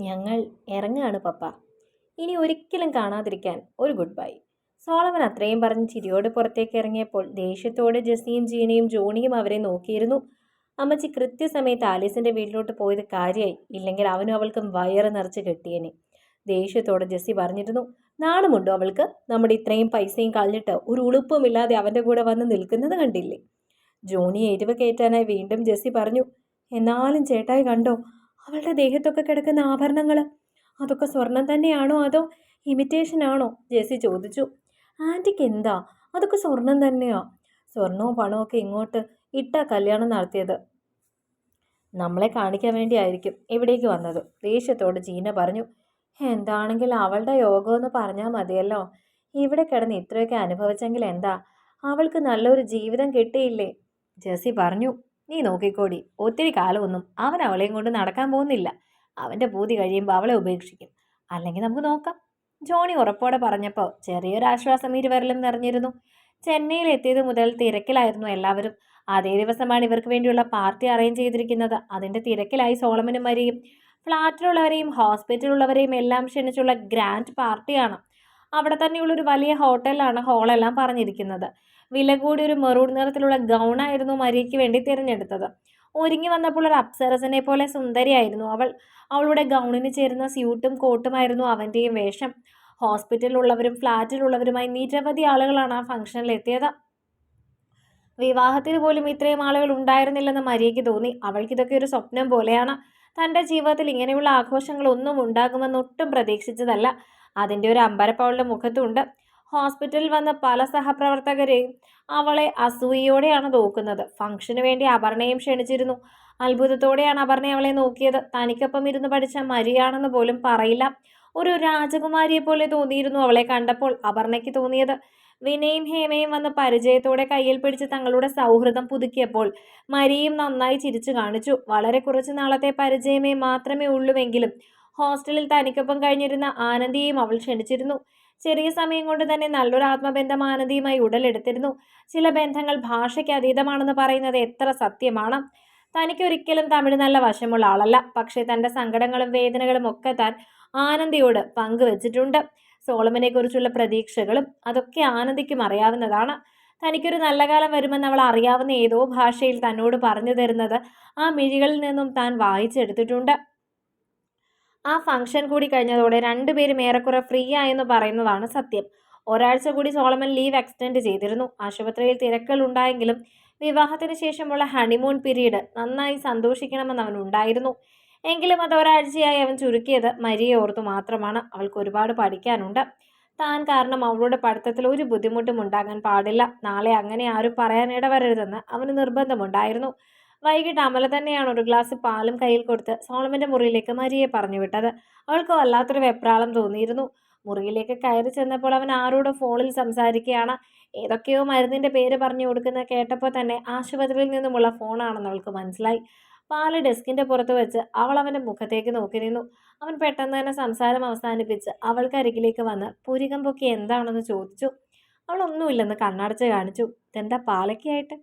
ഞങ്ങൾ ഇറങ്ങുകയാണ് പപ്പ. ഇനി ഒരിക്കലും കാണാതിരിക്കാൻ ഒരു ഗുഡ് ബൈ സോളമൻ അത്രയും പറഞ്ഞ് ചിരിയോട് പുറത്തേക്ക് ഇറങ്ങിയപ്പോൾ ദേഷ്യത്തോടെ ജെസ്സിയും ജീനയും ജോണിയും അവരെ നോക്കിയിരുന്നു. അമ്മച്ചി കൃത്യസമയത്ത് ആലീസിന്റെ വീട്ടിലോട്ട് പോയത് കാര്യമായി ഇല്ലെങ്കിൽ അവനും അവൾക്കും വയറ് നിറച്ച് കെട്ടിയനെ. ദേഷ്യത്തോടെ ജെസ്സി പറഞ്ഞിരുന്നു നാണമുണ്ടോ അവൾക്ക്? നമ്മുടെ ഇത്രയും പൈസയും കളഞ്ഞിട്ട് ഒരു ഉളുപ്പുമില്ലാതെ അവന്റെ കൂടെ വന്ന് നിൽക്കുന്നത് കണ്ടില്ലേ? ജോണി എരിവ് കയറ്റാനായി വീണ്ടും ജസ്സി പറഞ്ഞു എന്നാലും ചേട്ടായി കണ്ടോ അവളുടെ ദേഹത്തൊക്കെ കിടക്കുന്ന ആഭരണങ്ങൾ അതൊക്കെ സ്വർണം തന്നെയാണോ അതോ ഇമിറ്റേഷൻ ആണോ? ജെസ്സി ചോദിച്ചു. ആന്റിക്ക് എന്താ? അതൊക്കെ സ്വർണം തന്നെയാ. സ്വർണവും ഒക്കെ ഇങ്ങോട്ട് ഇട്ടാ കല്യാണം നടത്തിയത്. നമ്മളെ കാണിക്കാൻ വേണ്ടിയായിരിക്കും എവിടേക്ക് വന്നത്. ദേഷ്യത്തോട് ജീന പറഞ്ഞു. എന്താണെങ്കിൽ അവളുടെ യോഗമെന്ന് പറഞ്ഞാൽ മതിയല്ലോ. ഇവിടെ കിടന്ന് ഇത്രയൊക്കെ അനുഭവിച്ചെങ്കിൽ എന്താ? അവൾക്ക് നല്ലൊരു ജീവിതം കിട്ടിയില്ലേ? ജെസ്സി പറഞ്ഞു. നീ നോക്കിക്കോടി. ഒത്തിരി കാലമൊന്നും അവൻ അവളെയും കൊണ്ട് നടക്കാൻ പോകുന്നില്ല. അവന്റെ പൂതി കഴിയുമ്പോൾ അവളെ ഉപേക്ഷിക്കും. അല്ലെങ്കിൽ നമുക്ക് നോക്കാം. ജോണി ഉറപ്പോടെ പറഞ്ഞപ്പോൾ ചെറിയൊരു ആശ്വാസം ഇരുവരിലും നിറഞ്ഞിരുന്നു. ചെന്നൈയിൽ എത്തിയത് മുതൽ തിരക്കിലായിരുന്നു എല്ലാവരും. അതേ ദിവസമാണ് ഇവർക്ക് വേണ്ടിയുള്ള പാർട്ടി അറേഞ്ച് ചെയ്തിരിക്കുന്നത്. അതിന്റെ തിരക്കിലായി സോളമനും മരിയും. ഫ്ലാറ്റിലുള്ളവരെയും ഹോസ്പിറ്റലുള്ളവരെയും എല്ലാം ക്ഷണിച്ചുള്ള ഗ്രാൻഡ് പാർട്ടിയാണ്. അവിടെ തന്നെയുള്ളൊരു വലിയ ഹോട്ടലാണ് ഹോളെല്ലാം പറഞ്ഞിരിക്കുന്നത്. വില കൂടി ഒരു മെറൂൺ നിറത്തിലുള്ള ഗൗണായിരുന്നു മരിയയ്ക്ക് വേണ്ടി തിരഞ്ഞെടുത്തത്. ഒരുങ്ങി വന്നപ്പോൾ ഒരു അപ്സരസിനെ പോലെ സുന്ദരിയായിരുന്നു അവൾ. അവളുടെ ഗൗണിന് ചേരുന്ന സ്യൂട്ടും കോട്ടുമായിരുന്നു അവന്റെയും വേഷം. ഹോസ്പിറ്റലിലുള്ളവരും ഫ്ലാറ്റിലുള്ളവരുമായി നിരവധി ആളുകളാണ് ആ ഫംഗ്ഷനിൽ എത്തിയത് വിവാഹത്തിന് പോലും ഇത്രയും ആളുകൾ ഉണ്ടായിരുന്നില്ലെന്ന് മരിയയ്ക്ക് തോന്നി. അവൾക്കിതൊക്കെ ഒരു സ്വപ്നം പോലെയാണ്. തന്റെ ജീവിതത്തിൽ ഇങ്ങനെയുള്ള ആഘോഷങ്ങളൊന്നും ഉണ്ടാകുമെന്ന് ഒട്ടും പ്രതീക്ഷിച്ചതല്ല. അതിന്റെ ഒരു അമ്പരപ്പ് മുഖത്തുണ്ട്. ഹോസ്പിറ്റലിൽ വന്ന പല സഹപ്രവർത്തകരെയും അവളെ അസൂയയോടെയാണ് നോക്കുന്നത്. ഫംഗ്ഷന് വേണ്ടി അപർണയും ക്ഷണിച്ചിരുന്നു. അത്ഭുതത്തോടെയാണ് അപർണ അവളെ നോക്കിയത്. തനിക്കൊപ്പം ഇരുന്ന് പഠിച്ച മരിയാണെന്ന് പോലും പറയില്ല. ഒരു രാജകുമാരിയെ പോലെ തോന്നിയിരുന്നു അവളെ കണ്ടപ്പോൾ അപർണയ്ക്ക് തോന്നിയത്. വിനയും ഹേമയും വന്ന് പരിചയത്തോടെ കയ്യിൽ പിടിച്ച് തങ്ങളുടെ സൗഹൃദം പുതുക്കിയപ്പോൾ മരിയും നന്നായി ചിരിച്ചു കാണിച്ചു. വളരെ കുറച്ച് നാളത്തെ പരിചയമേ മാത്രമേ ഉള്ളുവെങ്കിലും ഹോസ്റ്റലിൽ തനിക്കൊപ്പം കഴിഞ്ഞിരുന്ന ആനന്ദിയെയും അവൾ ക്ഷണിച്ചിരുന്നു. ചെറിയ സമയം കൊണ്ട് തന്നെ നല്ലൊരു ആത്മബന്ധം ആനന്ദിയുമായി ഉടലെടുത്തിരുന്നു. ചില ബന്ധങ്ങൾ ഭാഷയ്ക്ക് അതീതമാണെന്ന് പറയുന്നത് എത്ര സത്യമാണ്. തനിക്കൊരിക്കലും തമിഴ് നല്ല വശമുള്ള ആളല്ല. പക്ഷേ തന്റെ സങ്കടങ്ങളും വേദനകളും ഒക്കെ താൻ ആനന്ദിയോട് പങ്കുവച്ചിട്ടുണ്ട്. സോളമനെക്കുറിച്ചുള്ള പ്രതീക്ഷകളും അതൊക്കെ ആനന്ദിക്കും അറിയാവുന്നതാണ്. തനിക്കൊരു നല്ല കാലം വരുമെന്ന് അവൾ അറിയാവുന്ന ഏതോ ഭാഷയിൽ തന്നോട് പറഞ്ഞു തരുന്നത് ആ മിഴികളിൽ നിന്നും താൻ വായിച്ചെടുത്തിട്ടുണ്ട്. ആ ഫംഗ്ഷൻ കൂടി കഴിഞ്ഞതോടെ രണ്ടുപേരും ഏറെക്കുറെ ഫ്രീ ആയെന്ന് പറയുന്നതാണ് സത്യം. ഒരാഴ്ച കൂടി സോളമൻ ലീവ് എക്സ്റ്റെൻഡ് ചെയ്തിരുന്നു. ആശുപത്രിയിൽ തിരക്കുകൾ ഉണ്ടായെങ്കിലും വിവാഹത്തിന് ശേഷമുള്ള ഹണിമൂൺ പീരീഡ് നന്നായി സന്തോഷിക്കണമെന്ന് അവൻ ഉണ്ടായിരുന്നു. എങ്കിലും അത് ഒരാഴ്ചയായി അവൻ ചുരുക്കിയത് മരിയെ ഓർത്തു മാത്രമാണ്. അവൾക്ക് ഒരുപാട് പഠിക്കാനുണ്ട്. താൻ കാരണം അവളുടെ പഠിത്തത്തിൽ ഒരു ബുദ്ധിമുട്ടും ഉണ്ടാകാൻ പാടില്ല. നാളെ അങ്ങനെ ആരും പറയാൻ ഇടവരരുതെന്ന് അവന് നിർബന്ധമുണ്ടായിരുന്നു. വൈകിട്ട് അമല തന്നെയാണ് ഒരു ഗ്ലാസ് പാലും കയ്യിൽ കൊടുത്ത് സോളമന്റെ മുറിയിലേക്ക് മരിയെ പറഞ്ഞു വിട്ടത്. അവൾക്ക് വല്ലാത്തൊരു വെപ്രാളം തോന്നിയിരുന്നു. മുറിയിലേക്ക് കയറി ചെന്നപ്പോൾ അവൻ ആരോട് ഫോണിൽ സംസാരിക്കുകയാണ്. ഏതൊക്കെയോ മരുന്നിന്റെ പേര് പറഞ്ഞു കൊടുക്കുന്ന കേട്ടപ്പോൾ തന്നെ ആശുപത്രിയിൽ നിന്നുമുള്ള ഫോണാണെന്ന് അവൾക്ക് മനസ്സിലായി. പാൽ ഡെസ്കിന്റെ പുറത്ത് വെച്ച് അവൾ അവന്റെ മുഖത്തേക്ക് നോക്കി നിന്നു. അവൻ പെട്ടെന്ന് തന്നെ സംസാരം അവസാനിപ്പിച്ച് അവൾക്ക് അരികിലേക്ക് വന്ന് പുരികം പൊക്കി എന്താണെന്ന് ചോദിച്ചു? അവൾ ഒന്നുമില്ലെന്ന് കണ്ണടച്ച് കാണിച്ചു. ഇതെന്താ പാലക്കയായിട്ട്?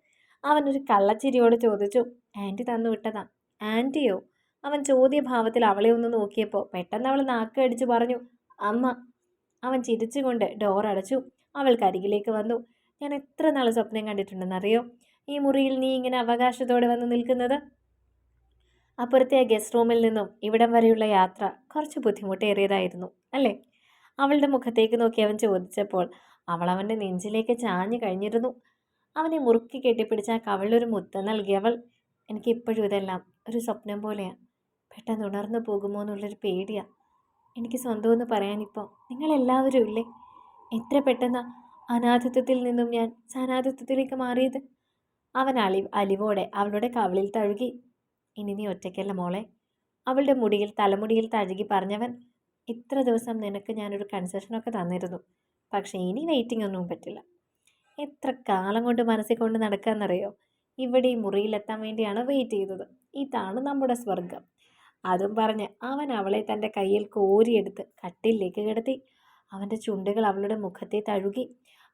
അവൻ ഒരു കള്ളച്ചിരിയോട് ചോദിച്ചു ആന്റി തന്നു വിട്ടതാ. ആന്റിയോ? അവൻ ചോദ്യഭാവത്തിൽ അവളെ ഒന്ന് നോക്കിയപ്പോൾ പെട്ടെന്ന് അവൾ നാക്ക് അടിച്ചു പറഞ്ഞു അമ്മ. അവൻ ചിരിച്ചുകൊണ്ട് ഡോർ അടച്ചു അവൾ കരികിലേക്ക് വന്നു. ഞാൻ എത്ര നാൾ സ്വപ്നം കണ്ടിട്ടുണ്ടെന്നറിയോ? ഈ മുറിയിൽ നീ ഇങ്ങനെ അവകാശത്തോടെ വന്ന് നിൽക്കുന്നത്? അപ്പുറത്തെ ഗസ്റ്റ് റൂമിൽ നിന്നും ഇവിടം വരെയുള്ള യാത്ര കുറച്ച് ബുദ്ധിമുട്ടേറിയതായിരുന്നു അല്ലേ? അവളുടെ മുഖത്തേക്ക് നോക്കി അവൻ ചോദിച്ചപ്പോൾ അവൾ അവന്റെ നെഞ്ചിലേക്ക് ചാഞ്ഞു കഴിഞ്ഞിരുന്നു. അവനെ മുറുക്കി കെട്ടിപ്പിടിച്ച ആ കവളിലൊരു മുത്തം നൽകിയവൾ എനിക്ക് ഇപ്പോഴും ഇതെല്ലാം ഒരു സ്വപ്നം പോലെയാണ് പെട്ടെന്ന് ഉണർന്നു പോകുമോ എന്നുള്ളൊരു പേടിയാണ് എനിക്ക് സ്വന്തമെന്ന് പറയാനിപ്പോൾ നിങ്ങളെല്ലാവരും ഇല്ലേ? എത്ര പെട്ടെന്ന് അനാഥത്വത്തിൽ നിന്നും ഞാൻ സനാഥത്വത്തിലേക്ക് മാറിയത്? അവൻ അലി അലിവോടെ അവളുടെ കവളിൽ തഴുകി. ഇനി നീ ഒറ്റയ്ക്കല്ല മോളെ. അവളുടെ മുടിയിൽ തലമുടിയിൽ തഴുകി പറഞ്ഞവൻ ഇത്ര ദിവസം നിനക്ക് ഞാനൊരു കൺസെഷനൊക്കെ തന്നിരുന്നു. പക്ഷേ ഇനി വെയിറ്റിംഗ് ഒന്നും പറ്റില്ല. എത്ര കാലം കൊണ്ട് മനസ്സിൽ കൊണ്ട് നടക്കാമെന്നറിയോ ഇവിടെ ഈ മുറിയിലെത്താൻ വേണ്ടിയാണ് വെയിറ്റ് ചെയ്തത്. ഇതാണ് നമ്മുടെ സ്വർഗം അതും പറഞ്ഞ് അവൻ അവളെ തന്റെ കയ്യിൽ കോരിയെടുത്ത് കട്ടിലേക്ക് കിടത്തി. അവന്റെ ചുണ്ടുകൾ അവളുടെ മുഖത്തെ തഴുകി.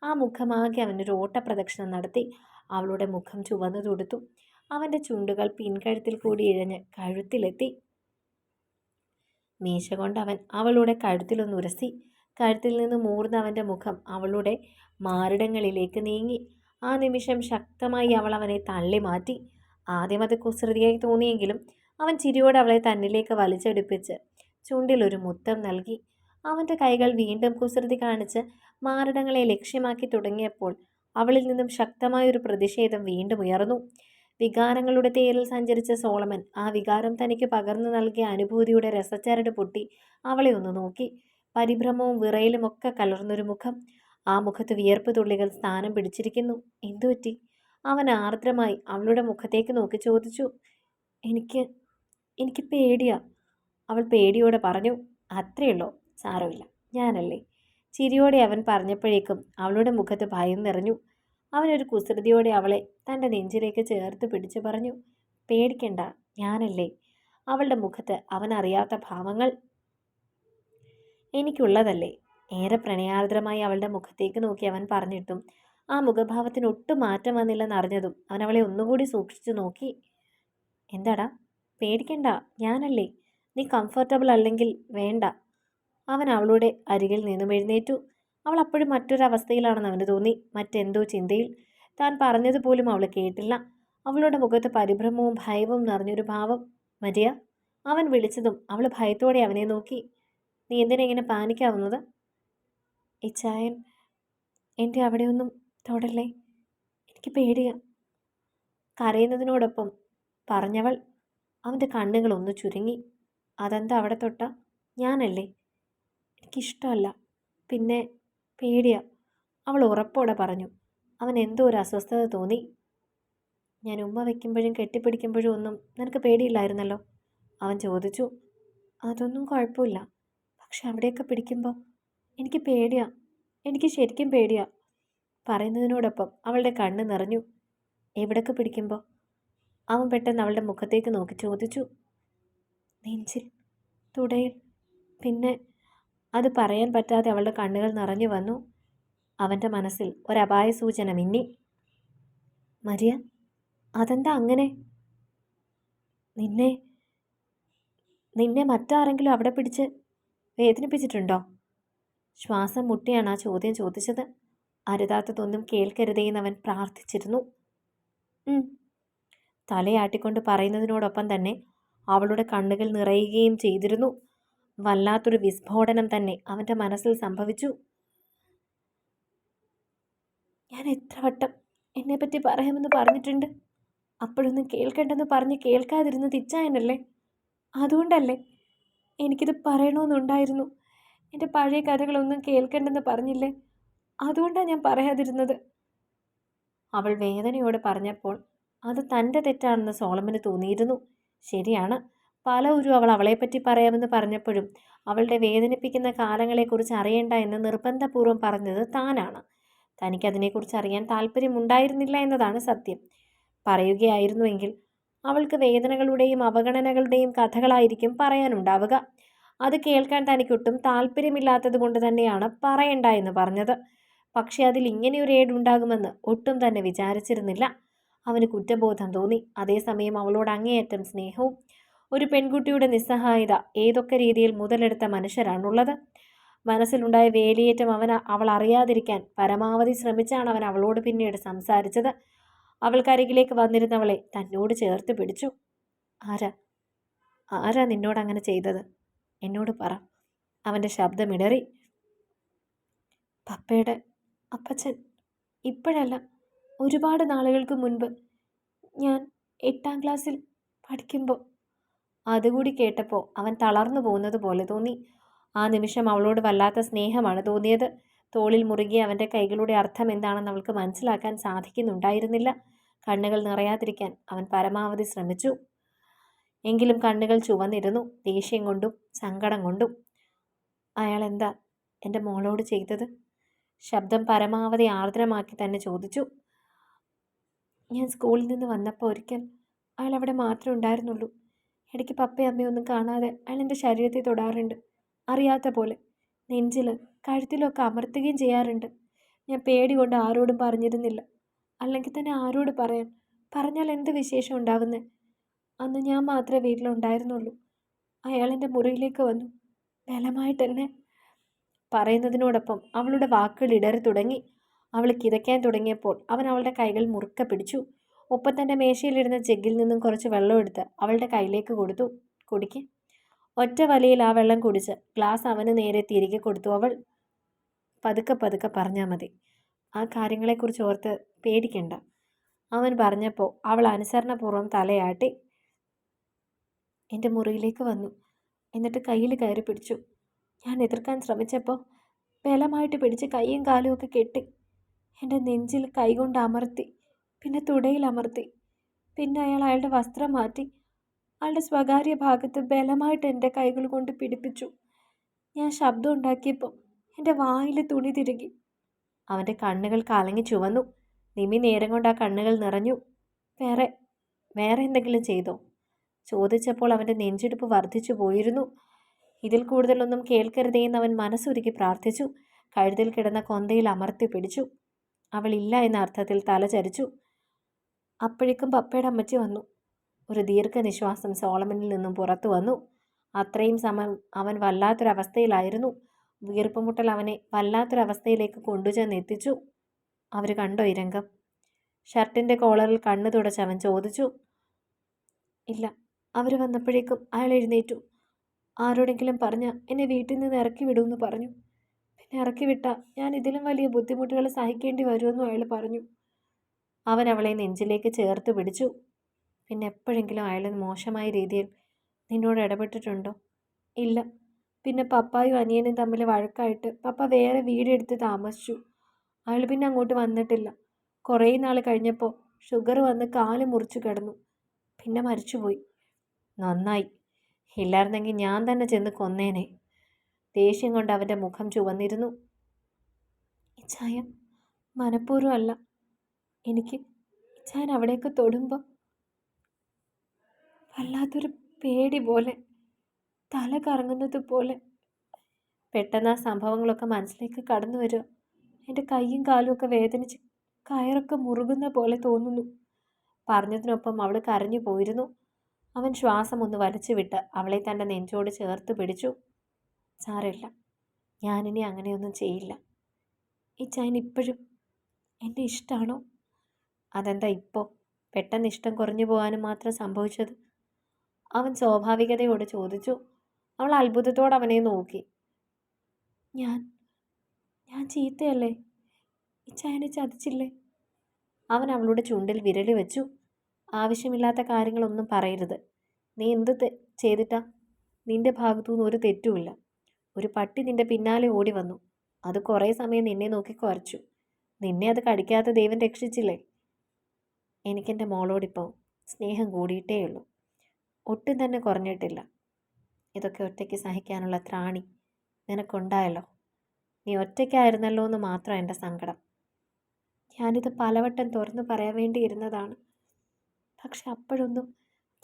ആ മുഖമാകെ അവനൊരു ഓട്ടപ്രദക്ഷിണം നടത്തി. അവളുടെ മുഖം ചുവന്നു തൊടുത്തു. അവന്റെ ചുണ്ടുകൾ പിൻകഴുത്തിൽ കൂടി ഇഴഞ്ഞ് കഴുത്തിലെത്തി. മീശ കൊണ്ട് അവൻ അവളുടെ കഴുത്തിലൊന്ന് ഉരസി. കഴുത്തിൽ നിന്ന് മൂർന്ന അവന്റെ മുഖം അവളുടെ മാറിടങ്ങളിലേക്ക് നീങ്ങി. ആ നിമിഷം ശക്തമായി അവൾ അവനെ തള്ളി മാറ്റി. ആദ്യം അത് കുസൃതിയായി തോന്നിയെങ്കിലും അവൻ ചിരിയോടെ അവളെ തന്നിലേക്ക് വലിച്ചെടുപ്പിച്ച് ചുണ്ടിലൊരു മുത്തം നൽകി. അവന്റെ കൈകൾ വീണ്ടും കുസൃതി കാണിച്ച് മാറിടങ്ങളെ ലക്ഷ്യമാക്കി തുടങ്ങിയപ്പോൾ അവളിൽ നിന്നും ശക്തമായൊരു പ്രതിഷേധം വീണ്ടും ഉയർന്നു. വികാരങ്ങളുടെ തേരിൽ സഞ്ചരിച്ച സോളമൻ ആ വികാരം തനിക്ക് പകർന്നു നൽകിയ അനുഭൂതിയുടെ രസച്ചരട് പൊട്ടി അവളെ ഒന്ന് നോക്കി. പരിഭ്രമവും വിറയലും കലർന്നൊരു മുഖം. ആ മുഖത്ത് വിയർപ്പ് തുള്ളികൾ സ്ഥാനം പിടിച്ചിരിക്കുന്നു. എന്തുപറ്റി അവൻ ആർദ്രമായി അവളുടെ മുഖത്തേക്ക് നോക്കി ചോദിച്ചു. എനിക്ക് എനിക്ക് പേടിയാ. അവൾ പേടിയോടെ പറഞ്ഞു. അത്രയുള്ളോ. സാരമില്ല. ഞാനല്ലേ. ചിരിയോടെ അവൻ പറഞ്ഞപ്പോഴേക്കും അവളുടെ മുഖത്ത് ഭയം നിറഞ്ഞു. അവനൊരു കുസൃതിയോടെ അവളെ തന്റെ നെഞ്ചിലേക്ക് ചേർത്ത് പിടിച്ചു പറഞ്ഞു. പേടിക്കണ്ട. ഞാനല്ലേ. അവളുടെ മുഖത്ത് അവനറിയാത്ത ഭാവങ്ങൾ എനിക്കുള്ളതല്ലേ? ഏറെ പ്രണയാർദ്രമായി അവളുടെ മുഖത്തേക്ക് നോക്കി അവൻ പറഞ്ഞിട്ടും ആ മുഖഭാവത്തിന് ഒട്ടും മാറ്റം വന്നില്ലെന്ന് അറിഞ്ഞതും അവൻ അവളെ ഒന്നുകൂടി സൂക്ഷിച്ചു നോക്കി. എന്താടാ? പേടിക്കണ്ട ഞാനല്ലേ? നീ കംഫർട്ടബിൾ അല്ലെങ്കിൽ വേണ്ട. അവൻ അവളുടെ അരികിൽ നിന്നും എഴുന്നേറ്റു. അവൾ അപ്പോഴും മറ്റൊരവസ്ഥയിലാണെന്ന് അവന് തോന്നി. മറ്റെന്തോ ചിന്തയിൽ. താൻ പറഞ്ഞതുപോലും അവൾ കേട്ടില്ല. അവളുടെ മുഖത്ത് പരിഭ്രമവും ഭയവും നിറഞ്ഞൊരു ഭാവം. മരിയ? അവൻ വിളിച്ചതും അവൾ ഭയത്തോടെ അവനെ നോക്കി. നീ എന്തിനാ ഇങ്ങനെ പാനിക്കാവുന്നത്? ഇച്ചായൻ എന്റെ അവിടെയൊന്നും തൊടല്ലേ? എനിക്ക് പേടിയാ. കരയുന്നതിനോടൊപ്പം പറഞ്ഞവൾ അവന്റെ കണ്ണുകൾ ഒന്ന് ചുരുങ്ങി. അതെന്താ അവിടെ തൊട്ട? ഞാനല്ലേ? എനിക്കിഷ്ടമല്ല. പിന്നെ പേടിയാ. അവൾ ഉറപ്പോടെ പറഞ്ഞു. അവൻ എന്തോ ഒരു അസ്വസ്ഥത തോന്നി. ഞാൻ ഉമ്മ വയ്ക്കുമ്പോഴും കെട്ടിപ്പിടിക്കുമ്പോഴും ഒന്നും നിനക്ക് പേടിയില്ലായിരുന്നല്ലോ? അവൻ ചോദിച്ചു. അതൊന്നും കുഴപ്പമില്ല. പക്ഷെ അവിടെയൊക്കെ പിടിക്കുമ്പോൾ എനിക്ക് പേടിയാ. എനിക്ക് ശരിക്കും പേടിയാ. പറയുന്നതിനോടൊപ്പം അവളുടെ കണ്ണ് നിറഞ്ഞു. എവിടൊക്കെ പിടിക്കുമ്പോൾ അവൻ പെട്ടെന്ന് അവളുടെ മുഖത്തേക്ക് നോക്കി ചോദിച്ചു. നെഞ്ചിൽ തുടയിൽ. പിന്നെ അത് പറയാൻ പറ്റാതെ അവളുടെ കണ്ണുകൾ നിറഞ്ഞു വന്നു. അവന്റെ മനസ്സിൽ ഒരപായ സൂചന മിന്നി. മരിയ അതെന്താ അങ്ങനെ? നിന്നെ നിന്നെ മറ്റാരെങ്കിലും അവിടെ പിടിച്ച് വേദനിപ്പിച്ചിട്ടുണ്ടോ ശ്വാസം മുട്ടിയാണ് ആ ചോദ്യം ചോദിച്ചത്. അരുതാത്തതൊന്നും കേൾക്കരുതേന്ന് അവൻ പ്രാർത്ഥിച്ചിരുന്നു തലയാട്ടിക്കൊണ്ട് പറയുന്നതിനോടൊപ്പം തന്നെ അവളുടെ കണ്ണുകൾ നിറയുകയും ചെയ്തിരുന്നു. വല്ലാത്തൊരു വിസ്ഫോടനം തന്നെ അവന്റെ മനസ്സിൽ സംഭവിച്ചു. ഞാൻ എത്ര വട്ടം എന്നെപ്പറ്റി പറയാമെന്ന് പറഞ്ഞിട്ടുണ്ട്? അപ്പോഴൊന്നും കേൾക്കണ്ടെന്ന് പറഞ്ഞ് കേൾക്കാതിരുന്ന് തിച്ചായനല്ലേ അതുകൊണ്ടല്ലേ എനിക്കിത് പറയണമെന്നുണ്ടായിരുന്നു എന്റെ പഴയ കഥകളൊന്നും കേൾക്കണ്ടെന്ന് പറഞ്ഞില്ലേ? അതുകൊണ്ടാണ് ഞാൻ പറയാതിരുന്നത്. അവൾ വേദനയോടെ പറഞ്ഞപ്പോൾ അത് തന്റെ തെറ്റാണെന്ന് സോളമന് തോന്നിയിരുന്നു. ശരിയാണ്. പല ഒരു അവൾ അവളെപ്പറ്റി പറയാമെന്ന് പറഞ്ഞപ്പോഴും അവളുടെ വേദനിപ്പിക്കുന്ന കാലങ്ങളെക്കുറിച്ച് അറിയേണ്ട എന്ന് നിർബന്ധപൂർവം പറഞ്ഞത് താനാണ്. തനിക്കതിനെക്കുറിച്ച് അറിയാൻ താല്പര്യമുണ്ടായിരുന്നില്ല എന്നതാണ് സത്യം. പറയുകയായിരുന്നുവെങ്കിൽ അവൾക്ക് വേദനകളുടെയും അവഗണനകളുടെയും കഥകളായിരിക്കും പറയാനുണ്ടാവുക. അത് കേൾക്കാൻ തനിക്കൊട്ടും താല്പര്യമില്ലാത്തത് കൊണ്ട് തന്നെയാണ് പറയണ്ട എന്ന് പറഞ്ഞത്. പക്ഷേ അതിൽ ഇങ്ങനെയൊരു ഏടുണ്ടാകുമെന്ന് ഒട്ടും തന്നെ വിചാരിച്ചിരുന്നില്ല. അവന് കുറ്റബോധം തോന്നി. അതേസമയം അവളോട് അങ്ങേയറ്റം സ്നേഹവും ഒരു പെൺകുട്ടിയുടെ നിസ്സഹായത ഏതൊക്കെ രീതിയിൽ മുതലെടുത്ത മനുഷ്യരാണുള്ളത്. മനസ്സിലുണ്ടായ വേലിയേറ്റം അവൻ അവൾ അറിയാതിരിക്കാൻ പരമാവധി ശ്രമിച്ചാണ് അവൻ അവളോട് പിന്നീട് സംസാരിച്ചത്. അവൾക്കരികിലേക്ക് വന്നിരുന്നവളെ തന്നോട് ചേർത്ത് പിടിച്ചു. ആരാ? ആരാ നിന്നോട് അങ്ങനെ ചെയ്തത്? എന്നോട് പറ. അവന്റെ ശബ്ദമിടറി പപ്പയുടെ അപ്പച്ചൻ ഇപ്പോഴല്ല ഒരുപാട് നാളുകൾക്ക് മുൻപ് ഞാൻ എട്ടാം ക്ലാസ്സിൽ പഠിക്കുമ്പോൾ അതുകൂടി കേട്ടപ്പോൾ അവൻ തളർന്നു പോകുന്നത് പോലെ തോന്നി. ആ നിമിഷം അവളോട് വല്ലാത്ത സ്നേഹമാണ് തോന്നിയത്. തോളിൽ മുറുകിയ അവന്റെ കൈകളുടെ അർത്ഥം എന്താണെന്ന് അവൾക്ക് മനസ്സിലാക്കാൻ സാധിക്കുന്നുണ്ടായിരുന്നില്ല. കണ്ണുകൾ നിറയാതിരിക്കാൻ അവൻ പരമാവധി ശ്രമിച്ചു. എങ്കിലും കണ്ണുകൾ ചുവന്നിരുന്നു. ദേഷ്യം കൊണ്ടും സങ്കടം കൊണ്ടും. അയാൾ എന്താ എന്റെ മോളോട് ചെയ്തത്? ശബ്ദം പരമാവധി ആർദ്രമാക്കി തന്നെ ചോദിച്ചു. ഞാൻ സ്കൂളിൽ നിന്ന് വന്നപ്പോൾ ഒരിക്കൽ അയാൾ അവിടെ മാത്രമേ ഉണ്ടായിരുന്നുള്ളൂ. ഇടയ്ക്ക് പപ്പയും അമ്മയും ഒന്നും കാണാതെ അയാൾ എന്റെ ശരീരത്തെ തൊടാറുണ്ട്. അറിയാത്ത പോലെ നെഞ്ചിൽ കഴുത്തിലൊക്കെ അമർത്തുകയും ചെയ്യാറുണ്ട്. ഞാൻ പേടി കൊണ്ട് ആരോടും പറഞ്ഞിരുന്നില്ല. അല്ലെങ്കിൽ തന്നെ ആരോട് പറയാൻ? പറഞ്ഞാൽ എന്ത് വിശേഷം ഉണ്ടാവുന്നത് അന്ന് ഞാൻ മാത്രമേ വീട്ടിലുണ്ടായിരുന്നുള്ളൂ. അയാളെന്റെ മുറിയിലേക്ക് വന്നു. ബലമായിട്ട് പറയുന്നതിനോടൊപ്പം അവളുടെ വാക്കുകൾ ഇടറി തുടങ്ങി. അവൾ കിതയ്ക്കാൻ തുടങ്ങിയപ്പോൾ അവൻ അവളുടെ കൈകൾ മുറുക്ക പിടിച്ചു. ഒപ്പം തന്റെ മേശയിലിരുന്ന ജഗ്ഗിൽ നിന്നും കുറച്ച് വെള്ളം എടുത്ത് അവളുടെ കയ്യിലേക്ക് കൊടുത്തു. കുടിക്ക്. ഒറ്റ വലിയിൽ ആ വെള്ളം കുടിച്ച് ഗ്ലാസ് അവന് നേരെ തിരികെ കൊടുത്തു. അവൾ പതുക്കെ പതുക്കെ പറഞ്ഞാൽ മതി. ആ കാര്യങ്ങളെക്കുറിച്ച് ഓർത്ത് പേടിക്കണ്ട. അവൻ പറഞ്ഞപ്പോൾ അവൾ അനുസരണപൂർവം തലയാട്ടി എന്റെ മുറിയിലേക്ക് വന്നു. എന്നിട്ട് കയ്യിൽ കയറി പിടിച്ചു. ഞാൻ എതിർക്കാൻ ശ്രമിച്ചപ്പോൾ ബലമായിട്ട് പിടിച്ച് കൈയും കാലും ഒക്കെ കെട്ടി എന്റെ നെഞ്ചിൽ കൈകൊണ്ട് അമർത്തി പിന്നെ തുടയിൽ അമർത്തി പിന്നെ അയാൾ അയാളുടെ വസ്ത്രം മാറ്റി അയാളുടെ സ്വകാര്യ ഭാഗത്ത് ബലമായിട്ട് എന്റെ കൈകൾ കൊണ്ട് പിടിപ്പിച്ചു. ഞാൻ ശബ്ദം ഉണ്ടാക്കിയപ്പോൾ എന്റെ വായിൽ തുണി തിരുകി. അവന്റെ കണ്ണുകൾ കലങ്ങി ചുവന്നു. നിമി നേരം കൊണ്ട് ആ കണ്ണുകൾ നിറഞ്ഞു. വേറെ വേറെ എന്തെങ്കിലും ചെയ്തോ? ചോദിച്ചപ്പോൾ അവന്റെ നെഞ്ചിടിപ്പ് വർദ്ധിച്ചു പോയിരുന്നു. ഇതിൽ കൂടുതലൊന്നും കേൾക്കരുതേന്ന് അവൻ മനസ്സുരുക്കി പ്രാർത്ഥിച്ചു. കഴുതിൽ കിടന്ന കൊന്തയിൽ അമർത്തി പിടിച്ചു. അവളില്ല എന്ന അർത്ഥത്തിൽ തല ചരിച്ചു. അപ്പോഴേക്കും പപ്പയുടെ അമ്മച്ചി വന്നു. ഒരു ദീർഘനിശ്വാസം സോളമനിൽ നിന്നും പുറത്തു വന്നു. അത്രയും സമയം അവൻ വല്ലാത്തൊരവസ്ഥയിലായിരുന്നു. വീർപ്പുമുട്ടൽ അവനെ വല്ലാത്തൊരവസ്ഥയിലേക്ക് കൊണ്ടുചെന്ന് എത്തിച്ചു. അവർ കണ്ടോ ഈ രംഗം? ഷർട്ടിന്റെ കോളറിൽ കണ്ണു തുടച്ചവൻ ചോദിച്ചു. ഇല്ല അവർ വന്നപ്പോഴേക്കും അയാൾ എഴുന്നേറ്റു. ആരോടെങ്കിലും പറഞ്ഞ എന്നെ വീട്ടിൽ നിന്ന് ഇറക്കി വിടുമെന്ന് പറഞ്ഞു. പിന്നെ ഇറക്കി വിട്ട ഞാൻ ഇതിലും വലിയ ബുദ്ധിമുട്ടുകൾ സഹിക്കേണ്ടി വരുമെന്നും അയാൾ പറഞ്ഞു. അവൻ അവളെ നെഞ്ചിലേക്ക് ചേർത്ത് പിടിച്ചു. പിന്നെ എപ്പോഴെങ്കിലും അയാൾ മോശമായ രീതിയിൽ നിന്നോട് ഇടപെട്ടിട്ടുണ്ടോ? ഇല്ല. പിന്നെ പപ്പായും അനിയനും തമ്മിൽ വഴക്കായിട്ട് പപ്പ വേറെ വീടെടുത്ത് താമസിച്ചു. അയാൾ പിന്നെ അങ്ങോട്ട് വന്നിട്ടില്ല. കുറേ നാൾ കഴിഞ്ഞപ്പോൾ ഷുഗർ വന്ന് കാൽ മുറിച്ചു കിടന്നു. പിന്നെ മരിച്ചുപോയി. നന്നായി. ഇല്ലായിരുന്നെങ്കിൽ ഞാൻ തന്നെ ചെന്ന് കൊന്നേനെ. ദേഷ്യം കൊണ്ട് അവന്റെ മുഖം ചുവന്നിരുന്നു. ഇച്ചായ മനഃപൂർവമല്ല. എനിക്ക് ഇച്ചായൻ അവിടേക്ക് തൊടുമ്പോൾ വല്ലാത്തൊരു പേടി പോലെ തല കറങ്ങുന്നത് പോലെ. പെട്ടെന്ന് ആ സംഭവങ്ങളൊക്കെ മനസ്സിലേക്ക് കടന്നു വരിക. എന്റെ കൈയും കാലും ഒക്കെ വേദനിച്ച് കയറൊക്കെ മുറുകുന്ന പോലെ തോന്നുന്നു. പറഞ്ഞതിനൊപ്പം അവൾ കരഞ്ഞു പോയിരുന്നു. അവൻ ശ്വാസം ഒന്ന് വലിച്ചു വിട്ട് അവളെ തന്റെ നെഞ്ചോട് ചേർത്ത് പിടിച്ചു. സാരമില്ല ഞാനിനി അങ്ങനെയൊന്നും ചെയ്യില്ല. ഈ ചൈൻ ഇപ്പോഴും എന്റെ ഇഷ്ടമാണോ അതെന്താ ഇപ്പോൾ പെട്ടെന്ന് ഇഷ്ടം കുറഞ്ഞു പോകാനും മാത്രം സംഭവിച്ചത് അവൻ സ്വാഭാവികതയോട് ചോദിച്ചു. അവൾ അത്ഭുതത്തോടെ അവനെ നോക്കി. ഞാൻ ഞാൻ ചീത്തയല്ലേ? ഇച്ചായനെ ചതിച്ചില്ലേ? അവൻ അവളുടെ ചുണ്ടിൽ വിരൽ വെച്ചു. ആവശ്യമില്ലാത്ത കാര്യങ്ങളൊന്നും പറയരുത്. നീ എന്ത് ചെയ്തിട്ടാ? നിന്റെ ഭാഗത്തുനിന്ന് ഒരു തെറ്റുമില്ല. ഒരു പട്ടി നിന്റെ പിന്നാലെ ഓടി വന്നു അത് കുറേ സമയം നിന്നെ നോക്കി കുറച്ചു. നിന്നെ അത് കടിക്കാത്ത ദൈവം രക്ഷിച്ചില്ലേ? എനിക്കെന്റെ മോളോടിപ്പോൾ സ്നേഹം കൂടിയിട്ടേ ഉള്ളൂ ഒട്ടും തന്നെ കുറഞ്ഞിട്ടില്ല. ഇതൊക്കെ ഒറ്റയ്ക്ക് സഹിക്കാനുള്ള ത്രാണി നിനക്കുണ്ടായല്ലോ. നീ ഒറ്റയ്ക്കായിരുന്നല്ലോ എന്ന് മാത്രം എന്റെ സങ്കടം. ഞാനിത് പലവട്ടം തുറന്നു പറയാൻ വേണ്ടിയിരുന്നതാണ് പക്ഷെ അപ്പോഴൊന്നും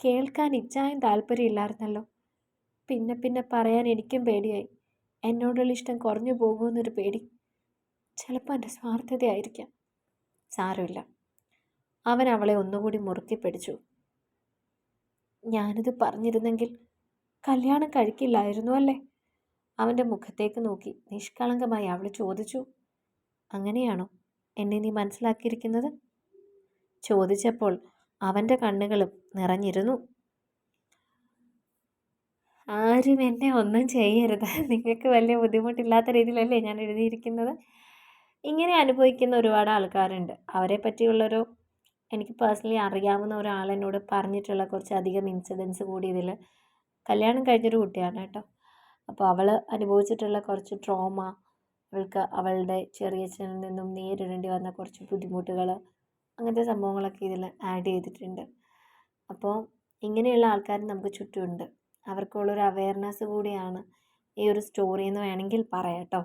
കേൾക്കാൻ ഇച്ഛായും താല്പര്യമില്ലായിരുന്നല്ലോ പിന്നെ പിന്നെ പറയാൻ എനിക്കും പേടിയായി. എന്നോടുള്ള ഇഷ്ടം കുറഞ്ഞു പോകുമെന്നൊരു പേടി. ചിലപ്പോൾ എന്റെ സ്വാർത്ഥതയായിരിക്കാം. സാരമില്ല. അവൻ അവളെ ഒന്നുകൂടി മുറുക്കി പിടിച്ചു. ഞാനിത് പറഞ്ഞിരുന്നെങ്കിൽ കല്യാണം കഴിക്കില്ലായിരുന്നു അല്ലേ? അവന്റെ മുഖത്തേക്ക് നോക്കി നിഷ്കളങ്കമായി അവൾ ചോദിച്ചു അങ്ങനെയാണോ? എന്നെ നീ മനസ്സിലാക്കിയിരിക്കുന്നത്? ചോദിച്ചപ്പോൾ അവന്റെ കണ്ണുകളും നിറഞ്ഞിരുന്നു. ആരും എന്നെ ഒന്നും ചെയ്യരുത്. നിങ്ങൾക്ക് വലിയ ബുദ്ധിമുട്ടില്ലാത്ത രീതിയിലല്ലേ ഞാൻ എഴുതിയിരിക്കുന്നത്? ഇങ്ങനെ അനുഭവിക്കുന്ന ഒരുപാട് ആൾക്കാരുണ്ട്. അവരെ പറ്റിയുള്ളൊരു എനിക്ക് പേഴ്സണലി അറിയാവുന്ന ഒരാൾ എന്നോട് പറഞ്ഞിട്ടുള്ള കുറച്ചധികം ഇൻസിഡൻസ് കൂടി ഇതിൽ. കല്യാണം കഴിഞ്ഞൊരു കുട്ടിയാണ് കേട്ടോ. അപ്പോൾ അവൾ അനുഭവിച്ചിട്ടുള്ള കുറച്ച് ട്രോമ അവൾക്ക് അവളുടെ ചെറിയച്ഛനിൽ നിന്നും നേരിടേണ്ടി വന്ന കുറച്ച് ബുദ്ധിമുട്ടുകൾ അങ്ങനത്തെ സംഭവങ്ങളൊക്കെ ഇതിൽ ആഡ് ചെയ്തിട്ടുണ്ട്. അപ്പോൾ ഇങ്ങനെയുള്ള ആൾക്കാർ നമുക്ക് ചുറ്റുമുണ്ട്. അവർക്കുള്ളൊരു അവയർനെസ് കൂടിയാണ് ഈ ഒരു സ്റ്റോറി എന്ന് വേണമെങ്കിൽ പറയാം കേട്ടോ.